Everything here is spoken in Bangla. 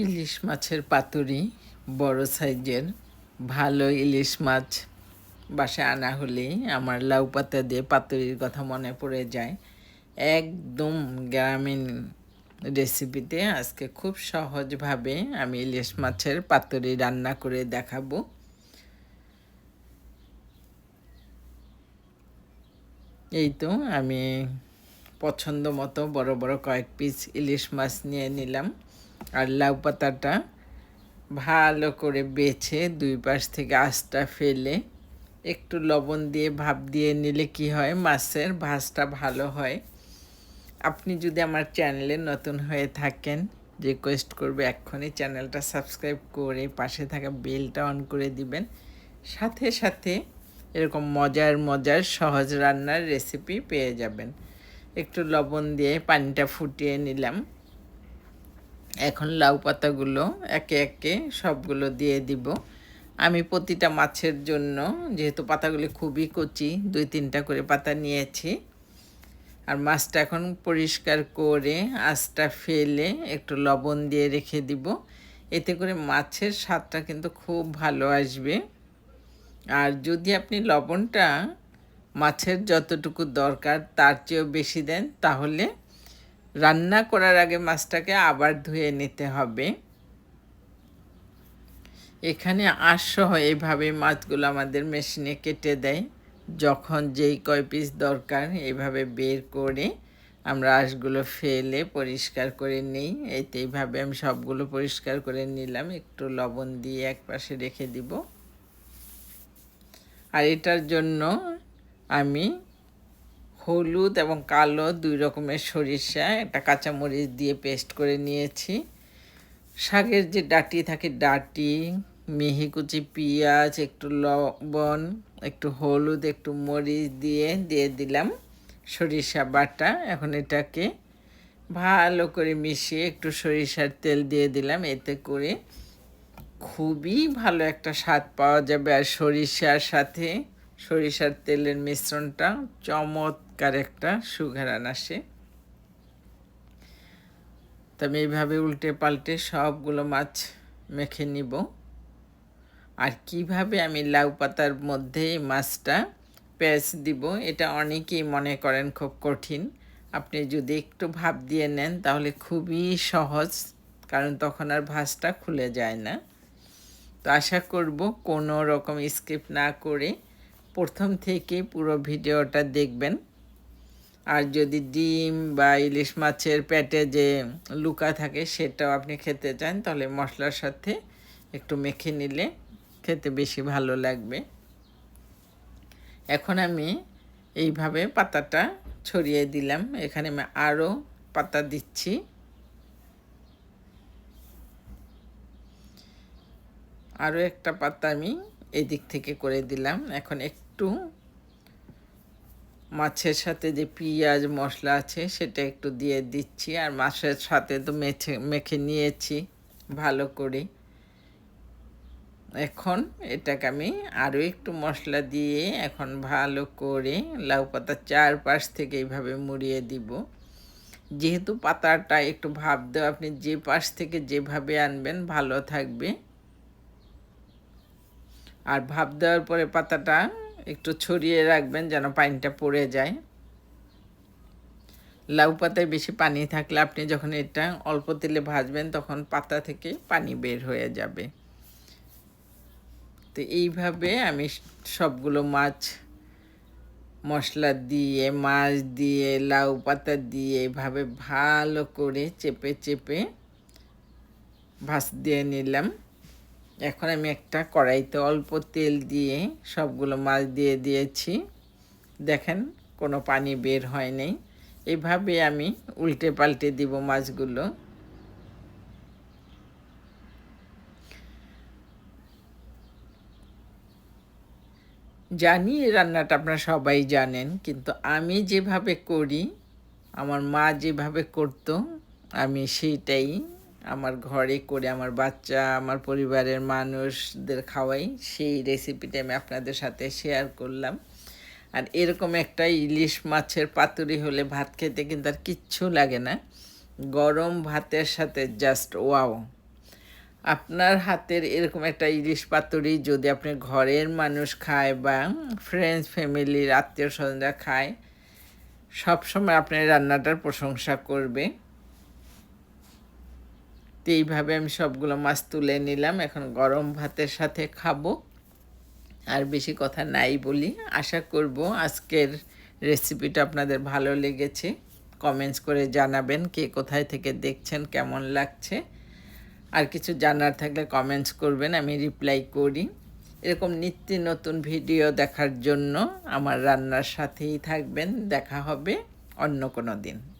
ইলিশ মাছের পাতুরি, বড় সাইজের, ভালো ইলিশ মাছ বাসায় আনা হলেই আমার লাউ পাতা দিয়ে পাতুরির কথা মনে পড়ে যায়। একদম গ্রামীণ রেসিপিতে আজকে খুব সহজভাবে আমি ইলিশ মাছের পাতুরি রান্না করে দেখাবো। এই তো আমি পছন্দ মতো বড় বড় কয়েক পিস ইলিশ মাছ নিয়ে নিলাম। আর লাউ পাতাটা ভালো করে বেছে দুই পাশ থেকে আঁচটা ফেলে একটু লবণ দিয়ে ভাপ দিয়ে নিলে কি হয়? মাছের ভাজটা ভালো হয়। আপনি যদি আমার চ্যানেলে নতুন হয়ে থাকেন রিকোয়েস্ট করবে এক্ষুনি চ্যানেলটা সাবস্ক্রাইব করে পাশে থাকা বেলটা অন করে দিবেন। সাথে সাথে এরকম মজার মজার সহজ রান্নার রেসিপি পেয়ে যাবেন। একটু লবণ দিয়ে পানিটা ফুটিয়ে নিলাম। এখন লাউ পাতাগুলো একে একে সবগুলো দিয়ে দিব। আমি প্রতিটা মাছের জন্য, যেহেতু পাতাগুলি খুবই কচি, দুই তিনটা করে পাতা নিয়েছি। আর মাছটা এখন পরিষ্কার করে আঁচটা ফেলে একটু লবণ দিয়ে রেখে দিব। এতে করে মাছের স্বাদটা কিন্তু খুব ভালো আসবে। আর যদি আপনি লবণটা মাছের যতটুকু দরকার তার চেয়েও বেশি দেন, তাহলে রান্না করার আগে মাছটাকে আবার ধুয়ে নিতে হবে। এখানে আঁশসহ এইভাবে মাছগুলো আমাদের মেশিনে কেটে দেয়। যখন যেই কয় পিস দরকার এইভাবে বের করে আমরা আঁশগুলো ফেলে পরিষ্কার করে নিই। এইতে এইভাবে আমি সবগুলো পরিষ্কার করে নিলাম। একটু লবণ দিয়ে এক পাশে রেখে দিব। আর এটার জন্য আমি হলুদ এবং কালো দুই রকমের সরিষা, একটা কাঁচামরিচ দিয়ে পেস্ট করে নিয়েছি। শাকের যে ডাটি থাকে ডাটি, মিহি কুচি পেঁয়াজ, একটু লবণ, একটু হলুদ, একটু মরিচ দিয়ে দিয়ে দিলাম সরিষা বাটা। এখন এটাকে ভালো করে মিশিয়ে একটু সরিষার তেল দিয়ে দিলাম। এতে করে খুবই ভালো একটা স্বাদ পাওয়া যাবে। আর সরিষার সাথে সরিষার তেলের মিশ্রণটা চমৎকার একটা সুঘেরান আসে। তো আমি এইভাবে উল্টে পাল্টে সবগুলো মাছ মেখে নিব। আর কীভাবে আমি লাউ পাতার মধ্যে মাছটা পেঁয়াজ দিব, এটা অনেকেই মনে করেন খুব কঠিন। আপনি যদি একটু ভাব দিয়ে নেন, তাহলে খুবই সহজ, কারণ তখন আর ভাজটা খুলে যায় না। তো আশা করব কোনো রকম স্কিপ না করে প্রথম থেকে পুরো ভিডিওটা দেখবেন। আর যদি ডিম বা ইলিশ মাছের পেটে যে লুকা থাকে, সেটাও আপনি খেতে চান, তাহলে মশলার সাথে একটু মেখে নিলে খেতে বেশি ভালো লাগবে। এখন আমি এইভাবে পাতাটা ছড়িয়ে দিলাম। এখানে আমি আরও পাতা দিচ্ছি। আরও একটা পাতা আমি এদিক থেকে করে দিলাম। এখন একটু মাছের সাথে যে পেঁয়াজ মশলা আছে, সেটা একটু দিয়ে দিচ্ছি। আর মাছের সাথে তো মেখে মেখে নিয়েছি ভালো করে। এখন এটাকে আমি আরও একটু মশলা দিয়ে এখন ভালো করে লাউ পাতা চারপাশ থেকে এইভাবে মুড়িয়ে দিব। যেহেতু পাতাটা একটু ভাব দেওয়া, আপনি যে পাশ থেকে যেভাবে আনবেন ভালো থাকবে। আর ভাব দেওয়ার পরে পাতাটা একটু ছড়িয়ে রাখবেন যেন পানিটা পড়ে যায়। লাউ পাতায় বেশি পানি থাকলে আপনি যখন এটা অল্প তেলে ভাজবেন তখন পাতা থেকে পানি বের হয়ে যাবে। তো এইভাবে আমি সবগুলো মাছ, মশলা দিয়ে, মাছ দিয়ে, লাউ পাতা দিয়ে এভাবে ভালো করে চেপে চেপে ভাস দিয়ে নিলাম। এখন আমি একটা কড়াইতে অল্প তেল দিয়ে সবগুলো মাছ দিয়ে দিয়েছি। দেখেন, কোনো পানি বের হয় নাই। এইভাবে আমি উল্টে পাল্টে দিব মাছগুলো। জানি রান্নাটা আপনারা সবাই জানেন, কিন্তু আমি যেভাবে করি, আমার মা যেভাবে করতো, আমি সেইটাই আমার ঘরে করে আমার বাচ্চা, আমার পরিবারের মানুষদের খাওয়াই, সেই রেসিপিটা আমি আপনাদের সাথে শেয়ার করলাম। আর এরকম একটা ইলিশ মাছের পাতুরি হলে ভাত খেতে কিন্তু আর কিচ্ছু লাগে না। গরম ভাতের সাথে জাস্ট ওয়াও আপনার হাতের এরকম একটা ইলিশ পাতুরি যদি আপনি ঘরের মানুষ খায় বা ফ্রেন্ডস ফ্যামিলির আত্মীয় স্বজনরা খায়, সবসময় আপনার রান্নাটার প্রশংসা করবে। তো এইভাবে আমি সবগুলো মাছ তুলে নিলাম। এখন গরম ভাতের সাথে খাব। আর বেশি কথা নাই বলি। আশা করব আজকের রেসিপিটা আপনাদের ভালো লেগেছে। কমেন্টস করে জানাবেন কে কোথায় থেকে দেখছেন, কেমন লাগছে। আর কিছু জানার থাকলে কমেন্টস করবেন, আমি রিপ্লাই করি। এরকম নিত্য নতুন ভিডিও দেখার জন্য আমার রান্নার সাথেই থাকবেন। দেখা হবে অন্য কোনো দিন।